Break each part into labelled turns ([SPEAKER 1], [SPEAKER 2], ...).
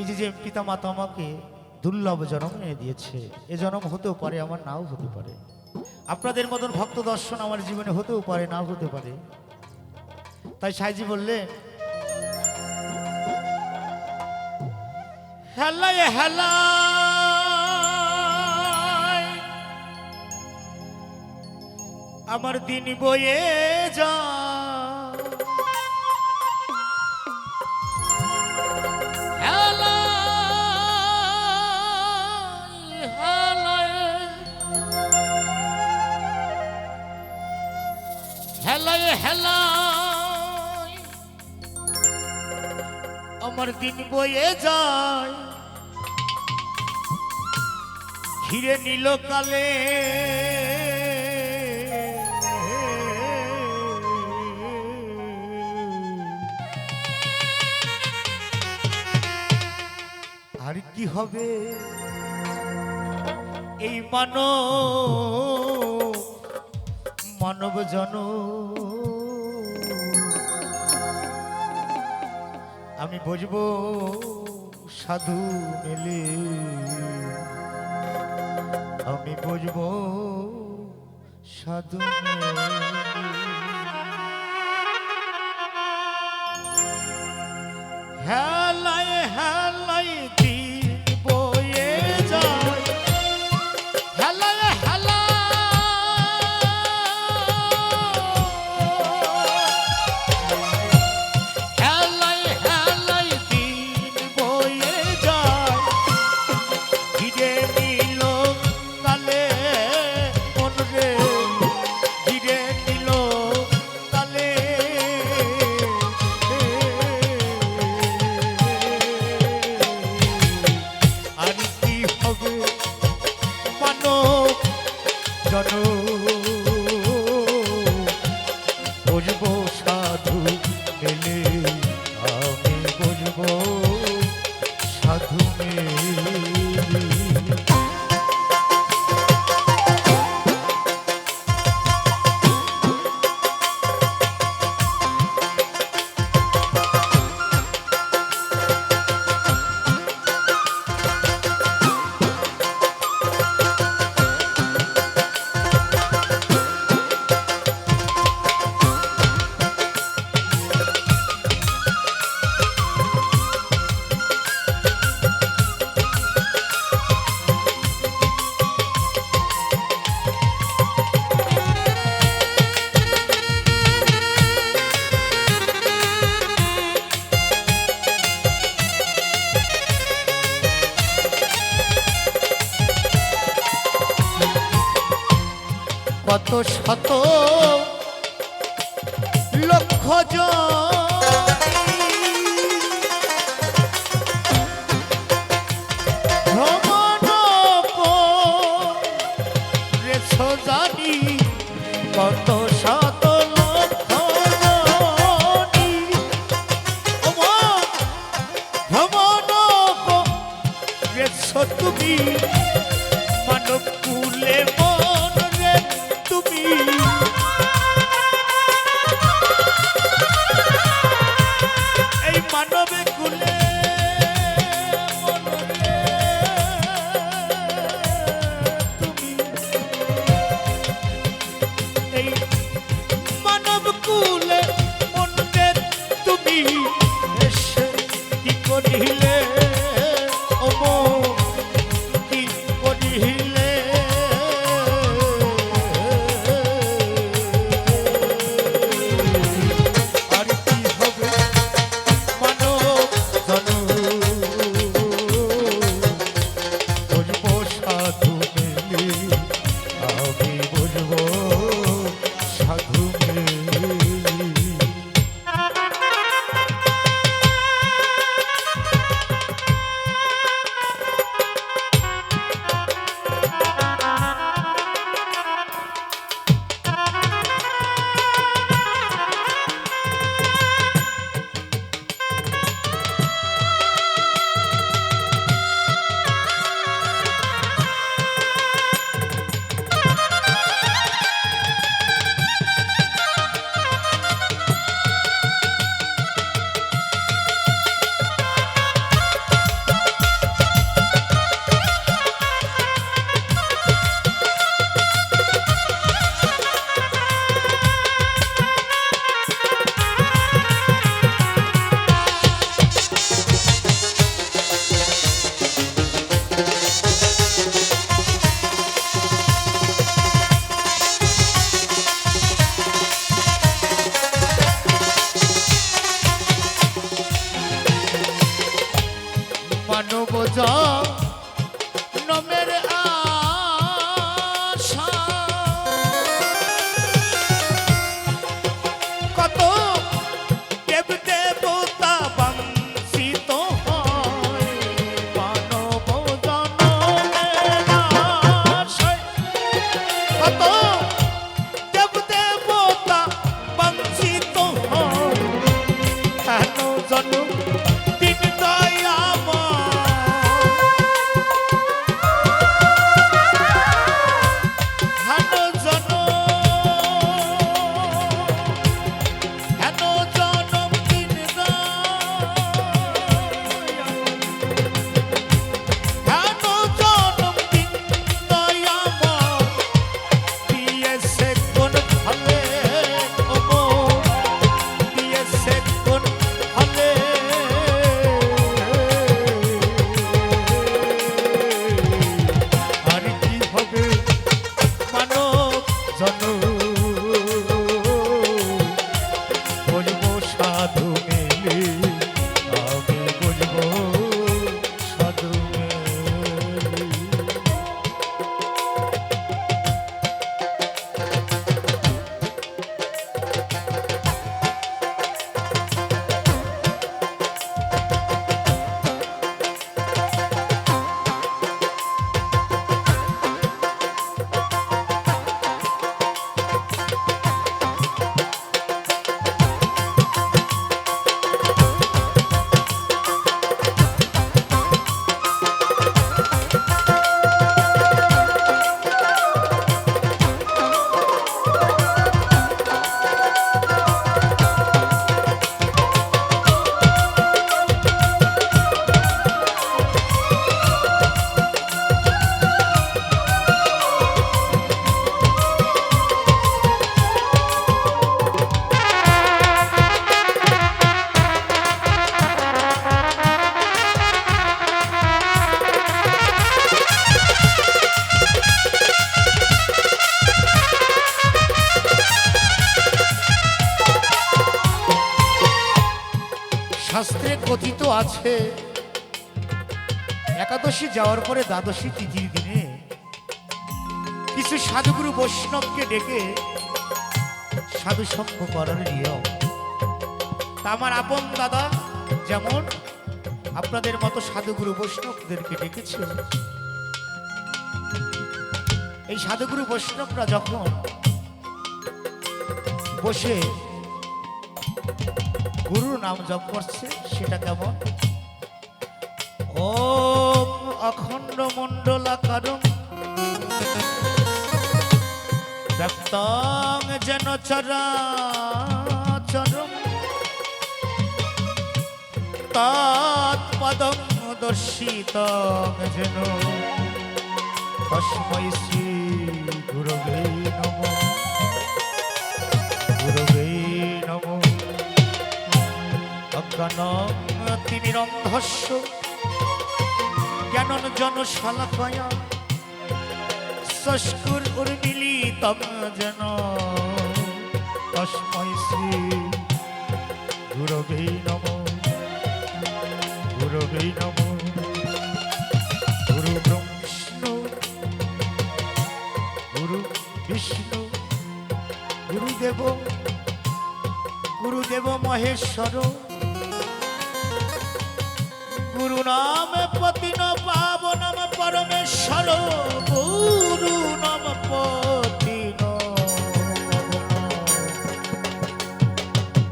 [SPEAKER 1] এই যে পিতা মাতা আমাকে দুর্লভ জন্ম এনে দিয়েছে, এ জন্ম হতেও পারে, আমার নাও হতে পারে। আপনাদের মতন ভক্ত দর্শন আমার জীবনে হতেও পারে, নাও হতে পারে। তাই সাইজি বললেন, হেলায় হেলায়, আমার দিন বয়ে যা হেলায় আমার দিন বয়ে যায়। ঘিরে নিল কালে। আর কি হবে? এই মানব মানব জন আমি বুঝব সাধু মেলে। আমি বুঝব সাধু হ্যাঁ লাই হ্যাঁ দিন শত লক্ষ জানি जा আছে একাদশী যাওয়ার পরে দ্বাদশী তিথির দিনে কিছু সাধুগুরু বৈষ্ণবকে ডেকে সাধু সঙ্গ করার নিয়ম। তা আমার আপন দাদা যেমন আপনাদের মতো সাধুগুরু বৈষ্ণবদেরকে ডেকেছে। এই সাধুগুরু বৈষ্ণবরা যখন বসে গুরুর নাম জপ করছে, সেটা কেমন? অখণ্ড মণ্ডলাকারম ব্যক্তং যেন চরাচরম তৎপদং দর্শিতং যেন তস্मै শ্রী অজ্ঞানং তিমিরন্ধস্য জ্ঞানঞ্জন শালাকয়া সস্কুর উর্মিলিতম যেন। তস্मै শ্রী গুরবে নম গুরবে নম। গুরু ব্রহ্মষ্ণু গুরু বিষ্ণু গুরুদেব গুরুদেব মহেশ্বর গুরু নাম পতিন পাবনম পরমেশ্বর গুরু নাম পতিন।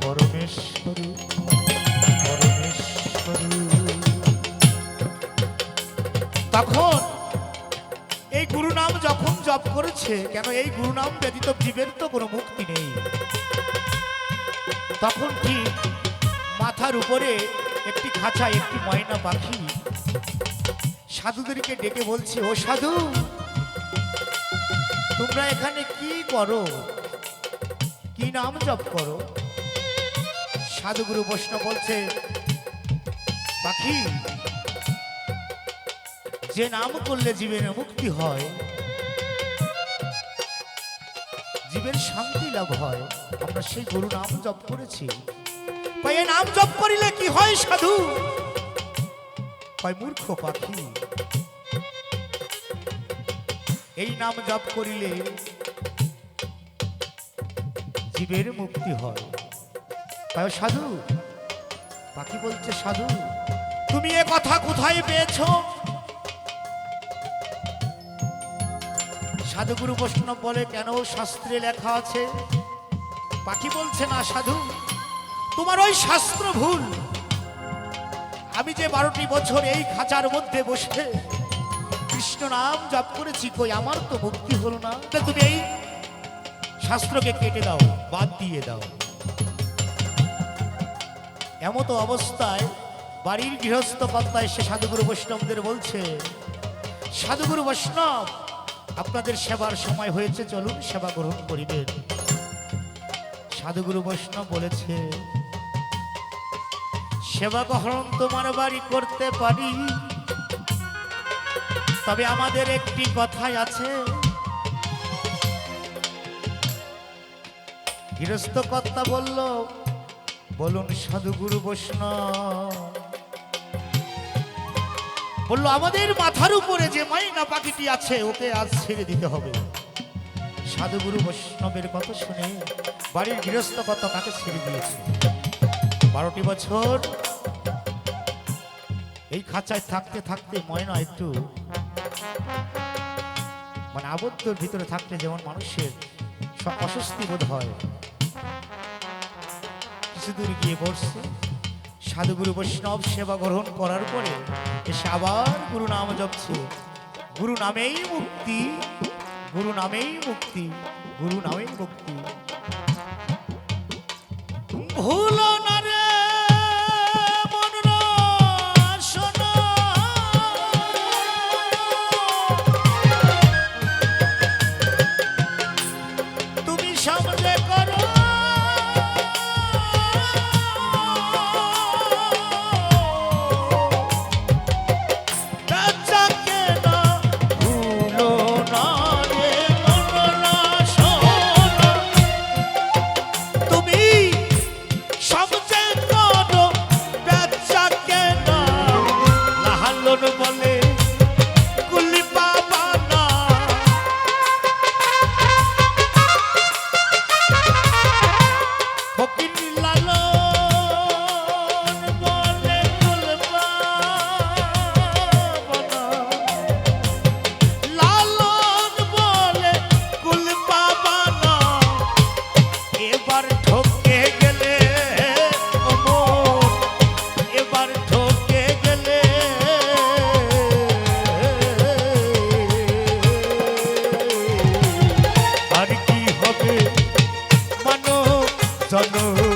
[SPEAKER 1] পরমেশ্বর পরমেশ্বর। তখন এই গুরু নাম যখন জপ করেছে, কেন এই গুরু নাম ব্যতীত জীবের তো কোনো মুক্তি নেই? তখন ঠিক মাথার উপরে খাঁচা একটি ময়না পাখি সাধুদেরকে ডেকে বলছে, ও সাধু, তোমরা এখানে কি করো? কি নাম জপ করো? সাধুগুরু বৈষ্ণব বলছে পাখি, যে নাম করলে জীবের মুক্তি হয়, জীবের শান্তি লাভ হয়, আমরা সেই গুরু নাম জপ করেছি। কই, নাম জপ করিলে কি হয় সাধু? কয় মূর্খ পাখি। এই নাম জপ করিলে জীবের মুক্তি হয়। তাই সাধু পাখি বলছে সাধু তুমি এ কথা কোথায় পেয়েছ? সাধুগুরু বৈষ্ণব বলে কেন শাস্ত্রে লেখা আছে? পাখি বলছে না সাধু তোমার ওই শাস্ত্র ভুল। আমি যে বারোটি বছর এই খাঁচার মধ্যে বসে, কৃষ্ণ নাম জপ করেছি, কই আমার তো মুক্তি হলো না। তুমি এই শাস্ত্রকে কেটে দাও, বাদ দিয়ে দাও। এমতো অবস্থায় বাড়ির গৃহস্থ কর্তা এসে সাধুগুরু বৈষ্ণবদের বলছে, সাধুগুরু বৈষ্ণব, আপনাদের সেবার সময় হয়েছে, চলুন সেবা গ্রহণ করিবেন। সাধুগুরু বৈষ্ণব বলেছে সেবা গ্রহণ তোমার বাড়ি করতে পারি। তবে আমাদের একটি কথাই আছে। গৃহস্থ কর্তা বলল, বলুন সাধুগুরু বৈষ্ণব। বলল, আমাদের মাথার উপরে যে মাইনা পাখিটি আছে, ওকে আজ ছেড়ে দিতে হবে। সাধুগুরু বৈষ্ণবের কথা শুনে বাড়ির গৃহস্থ কত কাকে ছেড়ে দিয়েছে। বারোটি বছর। এই খাঁচায় থাকতে থাকতে ময়না একটু মানে আবদ্ধর ভিতরে থাকতে যেমন মানুষের সব অস্বস্তি বোধ হয়। কিছু দূর গিয়ে বসছে। সাধুগুরু বৈষ্ণব সেবা গ্রহণ করার পরে এসে আবার গুরু নাম জপছে। গুরু নামেই মুক্তি, গুরু নামেই মুক্তি, গুরু নামেই মুক্তি। ভুল জানো